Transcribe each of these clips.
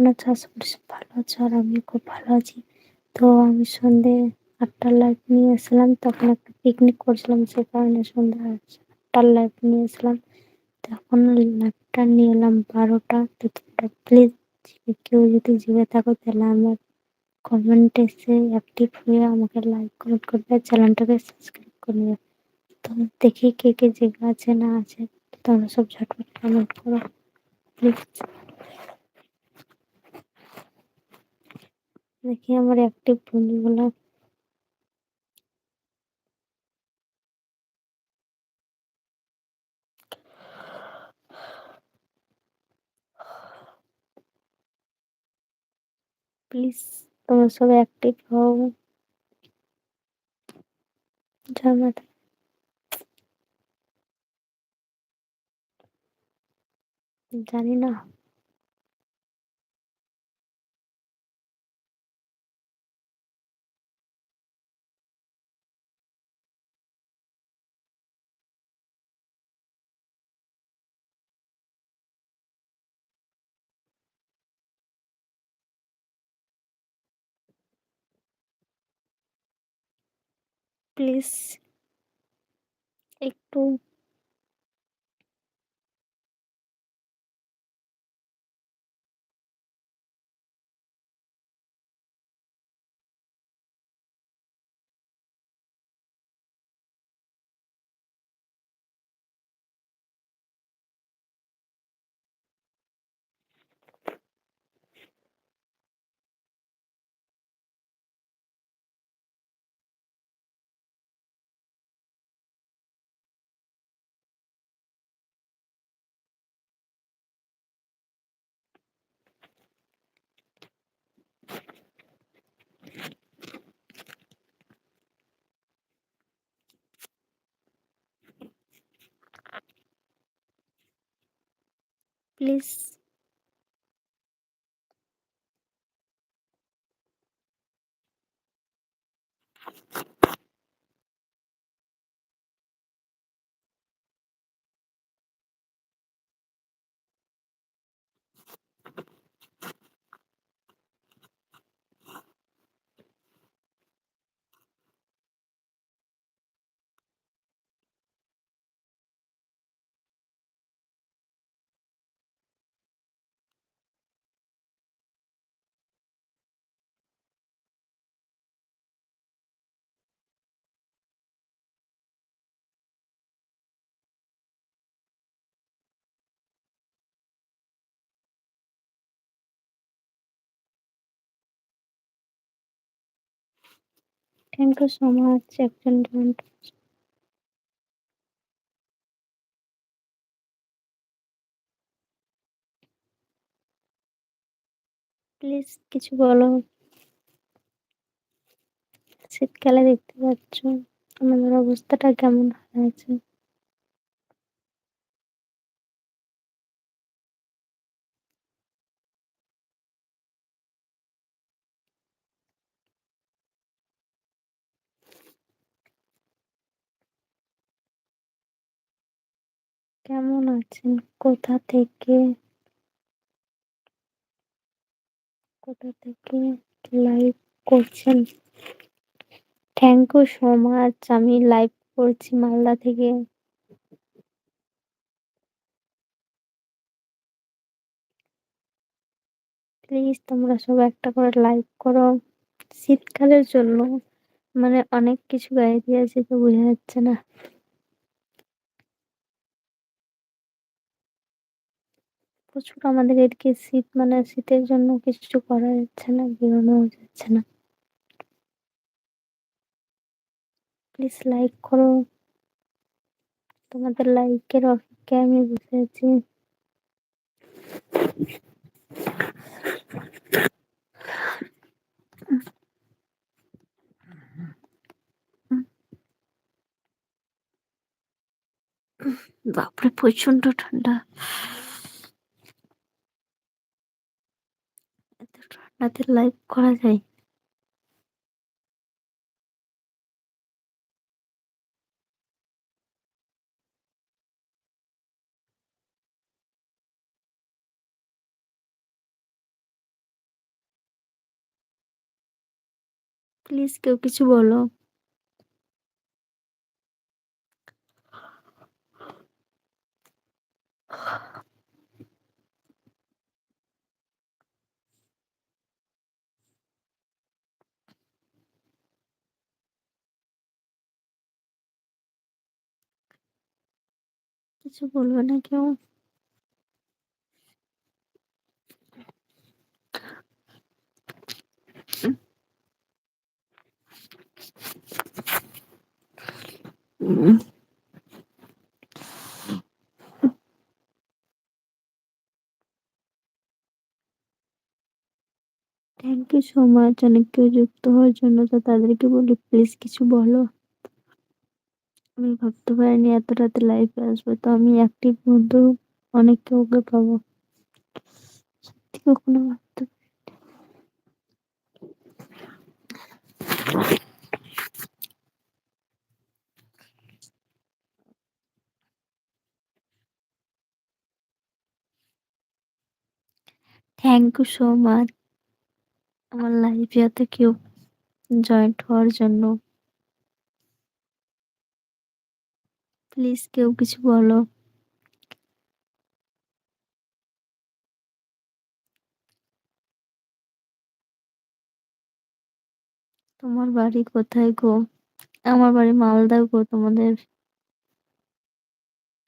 কেমন আছো আশা করি সব ভালো আছো আর আমি খুব ভালো আছি। তো আমি সন্ধে আটটার লাইভ নিয়ে এসেছিলাম তখন একটা পিকনিক করছিলাম, সে কারণে সন্ধ্যা আটটার লাইভ নিয়ে এসেছিলাম তখন লাইভটা নিয়ে এলাম বারোটা। তো তোমরা প্লিজ কেউ যদি জিগে থাকো, তাহলে আমার কমেন্টে এসে অ্যাক্টিভ হয়ে আমাকে লাইক কমেন্ট করবে চ্যানেলটাকে সাবস্ক্রাইব করবে। তো দেখি কে কে জেগে আছে না আছে তোমরা সব ঝটপট কমেন্ট করো প্লিজ দেখি আমার অ্যাক্টিভ বন্ধুগুলো প্লিজ তোমরা সব অ্যাক্টিভ হও জানাতে জানি না প্লিজ একটু please thank you so much একজন জয়েন্ট প্লিজ কিছু বলো। শীতকালে দেখতে পাচ্ছ, আমাদের অবস্থাটা কেমন হয়েছে? কেমন আছেন? কোথা থেকে? কোথা থেকে লাইভ করছেন? থ্যাংক ইউ সো মাচ আমি লাইভ করছি মালদা থেকে। প্লিজ তোমরা সব একটা করে লাইক করো। শীতকালের জন্য মানে অনেক কিছু গায়ে দিয়েছে তো বোঝা যাচ্ছে না। প্রচুর আমাদের এদিকে শীত মানে শীতের জন্য কিছু করা যাচ্ছে না বেরোনো যাচ্ছে না। প্লিজ লাইক করো। তোমাদের লাইকের অপেক্ষায় আমি বসে আছি। বাপরে প্রচণ্ড ঠান্ডা। রাতের লাইভ করা যায় প্লিজ কেউ কিছু বলো কিছু বলবে না কেউ? থ্যাংক ইউ সো মাচ অনেক কেউ যুক্ত হওয়ার জন্য, তো তাদেরকে বলি প্লিজ কিছু বলো। আমি ভাবতে পারিনি এত রাতে লাইভে আসবে। তো আমি অ্যাক্টিভ বন্ধু অনেক কাউকে পাবো। সত্যি কখনো ভাবতে থ্যাংক ইউ সো মাচ আমার লাইফে এত কেউ জয়েন্ট হওয়ার জন্য। প্লিজ কেউ কিছু বলো। তোমার বাড়ি কোথায় গো? আমার বাড়ি মালদা গো, তোমাদের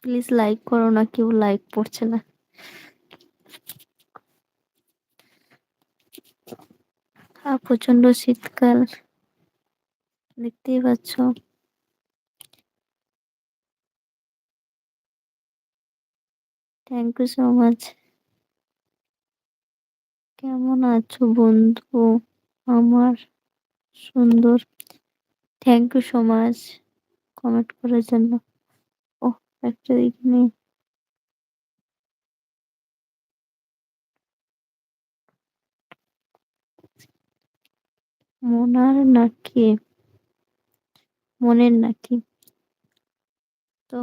প্লিজ লাইক করো না, কেউ লাইক পড়ছে না। আর প্রচণ্ড শীতকাল, দেখতেই পাচ্ছ। থ্যাংক ইউ সো মাচ কেমন আছো বন্ধু? আমার সুন্দর। Thank you so much comment করার জন্য ও একটা দেখিনি মনার নাকি? মনের নাকি? তো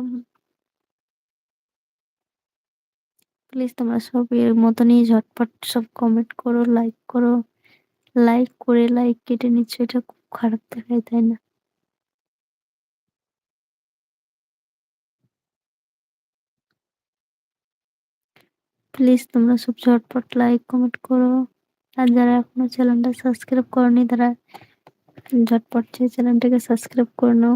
প্লিজ তোমরা সব এর মতনই ঝটপট সব কমেন্ট করো লাইক করো। লাইক করে লাইক কেটে নিচ্ছ, এটা খুব খারাপ দেখায়, তাই না? প্লিজ তোমরা সব ঝটপট লাইক কমেন্ট করো। আর যারা এখনও চ্যানেলটা সাবস্ক্রাইব করনি, তারা ঝটপট সেই চ্যানেলটাকে সাবস্ক্রাইব করে নাও।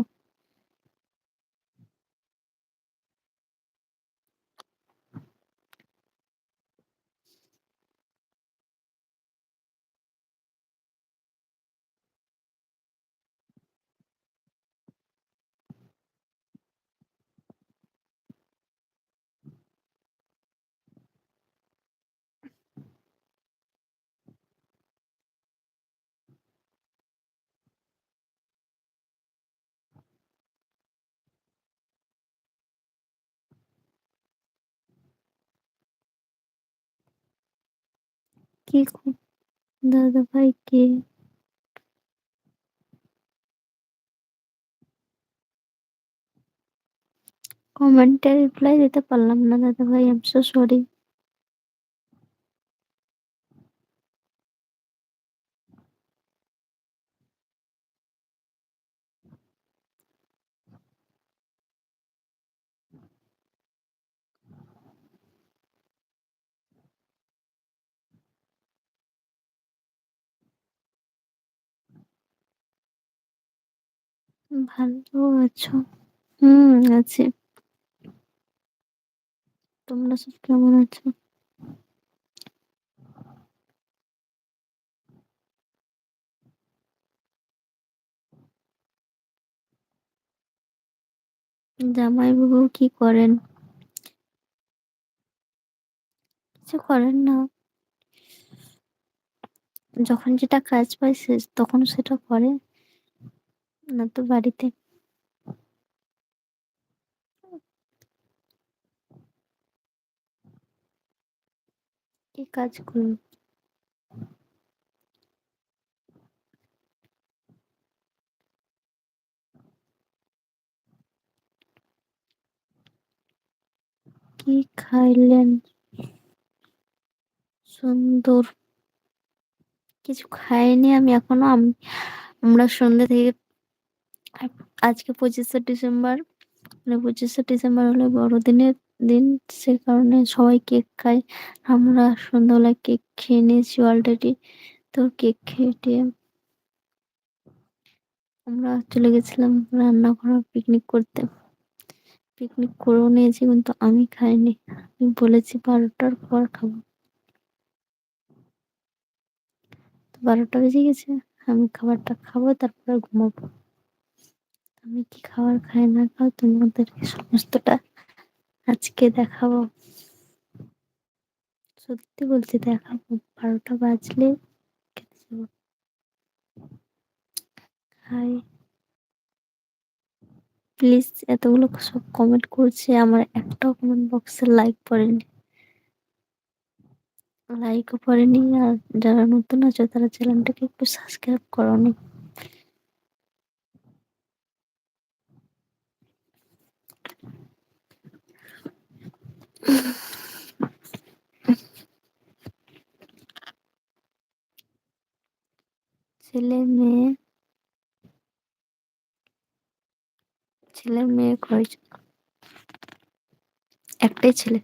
কি দাদা ভাই কে? কমেন্টে রিপ্লাই দিতে পারলাম না দাদা ভাই আই এম সো সরি ভালো আছো? হুম, আছি। তোমরা সব কেমন আছো? জামাই বাবু কি করেন? কিছু করেন না। যখন যেটা কাজ পায় সে তখন সেটা করে। না তো বাড়িতে? কি কাজ করুন কি খাইলেন? সুন্দর। কিছু খাইনি আমি, এখনও আমি আমরা সন্ধ্যে থেকে আজকে পঁচিশে ডিসেম্বর মানে পঁচিশে ডিসেম্বর হলো বড়দিনের দিন, সে কারণে সবাই কেক খায়। আমরা সন্ধ্যাবেলায় কেক খেয়ে নিয়েছি অলরেডি তো কেক খেয়ে আমরা চলে গেছিলাম রান্না করা পিকনিক করতে। পিকনিক করেও নিয়েছি, কিন্তু আমি খাইনি। আমি বলেছি বারোটার পর খাব। বারোটা বেজে গেছে, আমি খাবারটা খাব, তারপরে ঘুমাবো। আমি কি খাবার খাই না খাও, তোমাদেরকে সমস্তটা আজকে দেখাবো। সত্যি বলছি, দেখাবো। বারোটা বাজলে হাই প্লিজ, এতগুলো সব কমেন্ট করছে, আমার একটাও কমেন্ট বক্সে লাইক পড়েনি। লাইকও পড়েনি, আর যারা নতুন আছে, তারা চ্যানেলটাকে একটু সাবস্ক্রাইব করনি ছেলে মেয়ে ছেলে মেয়ে কয়জন একটাই ছেলে।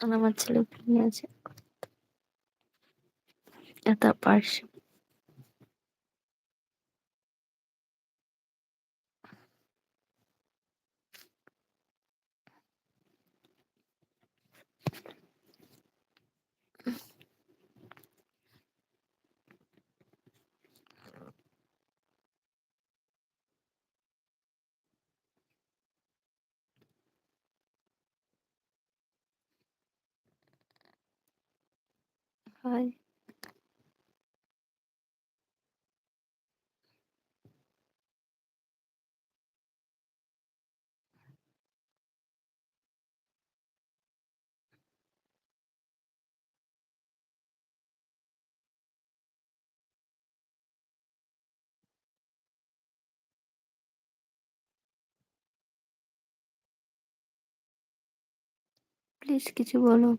আর আমার ছেলে আছে। তার পার্শ্বে হয় প্লিজ কিছু বলো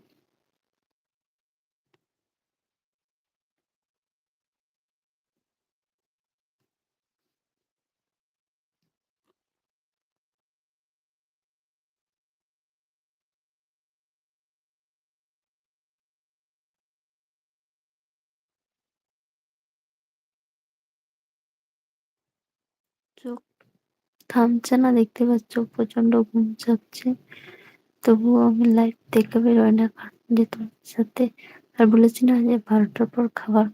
চোখ থামছে না, দেখতে পাচ্ছ প্রচণ্ড ঘুম চাপছে। তবুও আমি লাইভ দেখে বেরোয় না, কারণ যে তোমার সাথে আর বলেছি না যে বারোটার পর খাবার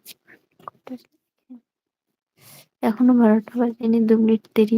এখনও বারোটা বাজেনি, দু মিনিট দেরি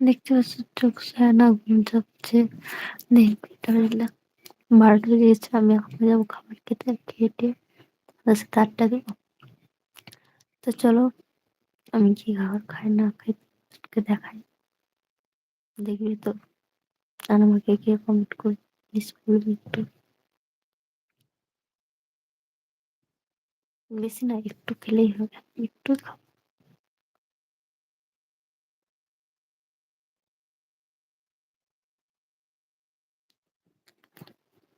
দেখতে পাচ্ছ চোখ না ঘুম দেখতে বারোটা বেজে গেছে, আমি এখন যাব খাবার খেতে, খেটে দেবো। তো চলো, আমি কি খাবার খাই, না খাই দেখাই। দেখবি তো, আর আমাকে কে কমেন্ট করে প্লিজ বলবি একটু। বেশি না, একটু খেলেই হবে, একটু খাব।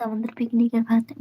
আমাদের পিকনিকের খাতে